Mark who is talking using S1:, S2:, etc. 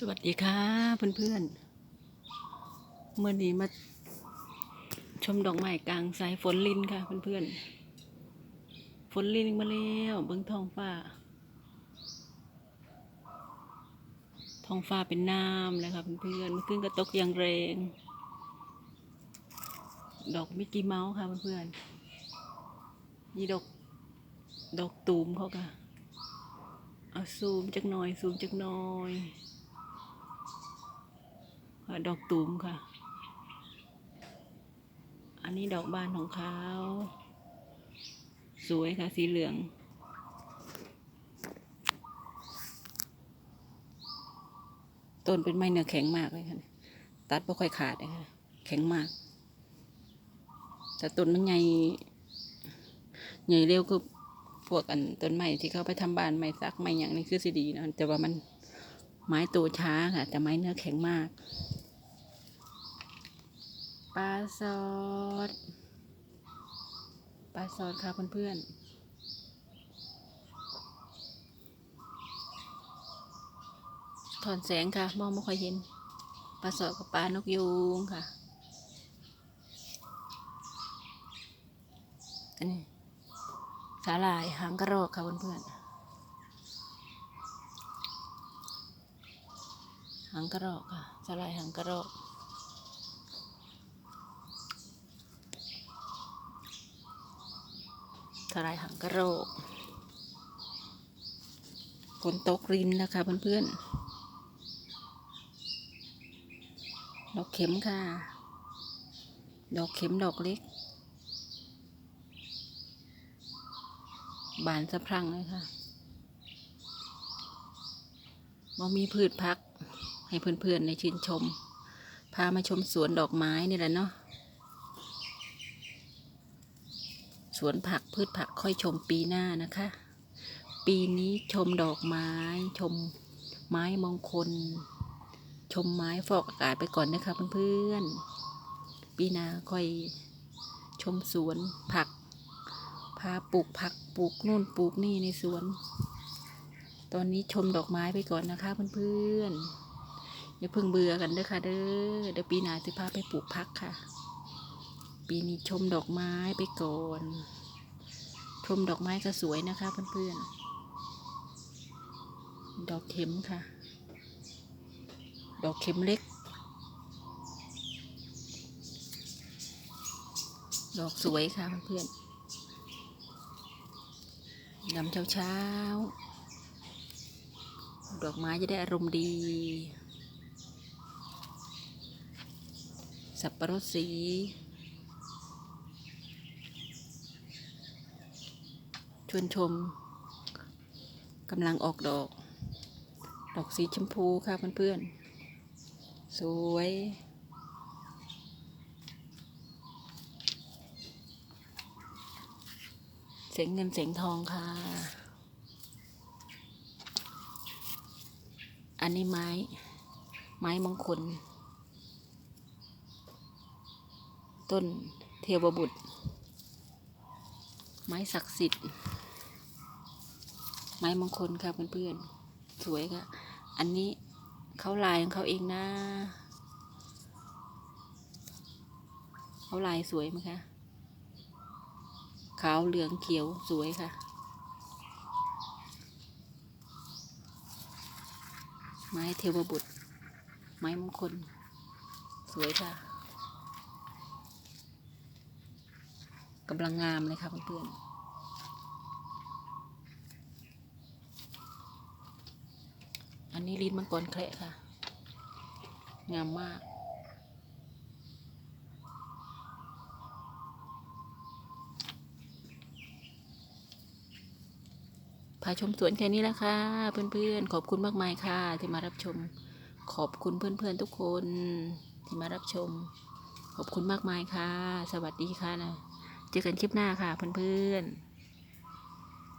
S1: สวัสดีค่ะเพื่อนๆเมื่อนี้มาชมดอกไม้กลางสายฝนลินค่ะเพื่อนๆฝนลินมาแล้วเบื้องท้องฟ้าท้องฟ้าเป็นน้ำเลยค่ะเพื่อนๆเมื่อคืนก็ตกอย่างแรง ดอกมิกกี้เมาส์ค่ะเพื่อนๆนี่ดอกดอกตูมเขาค่ะเอาซูมจักหน่อยซูมจักหน่อย ค่ะ ดอกตูมค่ะ อันนี้ดอกบานของเขา สวยค่ะ สีเหลือง ต้นเป็นไม้เนื้อแข็งมากเลยค่ะ ตัดไม่ค่อยขาดเลยค่ะ แข็งมาก แต่ต้นมันใหญ่ใหญ่เร็วก็พวกอันต้นไม้ที่เขาไปทำบ้านไม้ซักไม้อย่างนี้คือสิดีนะแต่ว่ามันไม้โตช้าค่ะ แต่ไม้เนื้อแข็งมาก ปลาซอดปลาซอดค่ะเพื่อนๆถอนแสงค่ะ มองไม่ค่อยเห็นปลาซอดกับปลานกยูงค่ะ อันนี้สาหร่ายหางกระรอกค่ะเพื่อนๆหางกระรอกค่ะสาหร่ายหางกระรอก สาหร่ายหางกระโรกฝนตกรินนะคะเพื่อนๆ ดอกเข็มค่ะ ดอกเข็มดอกเล็ก บานสะพรั่งเลยค่ะบ่มีพืชพัก ให้เพื่อนๆในชื่นชม พามาชมสวนดอกไม้นี่แหละเนาะ สวนผักพืชผักค่อยชมปีหน้านะคะ ปีนี้ชมดอกไม้ ชมไม้มงคล ชมไม้ฟอกอากาศไปก่อนนะคะเพื่อนๆ ปีหน้าค่อยชมสวนผัก พาปลูกผักปลูกนู่นปลูกนี่ในสวน ตอนนี้ชมดอกไม้ไปก่อนนะคะเพื่อนๆอย่าเพิ่งเบื่อกันเด้อค่ะเด้อเดี๋ยวปีหน้าจะพาไปปลูกผักค่ะ ปีนี้ชมดอกไม้ไปก่อน ชมดอกไม้ก็สวยนะคะเพื่อนๆ ดอกเข็มค่ะ ดอกเข็มเล็ก ดอกสวยค่ะเพื่อนๆยามเช้าๆ ดอกไม้จะได้อารมณ์ดีสับประรดสี ชวนชมกำลังออกดอก ดอกสีชมพูค่ะเพื่อนๆ สวย เสียงเงินเสียงทองค่ะ อันนี้ไม้ ไม้มงคล ต้นเทวบุตร ไม้ศักดิ์สิทธิ์ ไม้มงคลค่ะเพื่อนๆสวยค่ะ อันนี้เขาลายของเขาเองนะเขาลายสวยไหมคะขาวเหลืองเขียวสวยค่ะ ไม้เทวบุตร ไม้มงคล สวยค่ะกำลังงามเลยค่ะเพื่อนๆ อันนี้ลิ้นมังกรแคระค่ะ งามมากพาชมสวนแค่นี้แล้วค่ะ เพื่อนๆ ขอบคุณมากมายค่ะ ที่มารับชม ขอบคุณเพื่อนๆทุกคน ที่มารับชม ขอบคุณมากมายค่ะ สวัสดีค่ะนะเจอกันคลิปหน้าค่ะเพื่อนๆ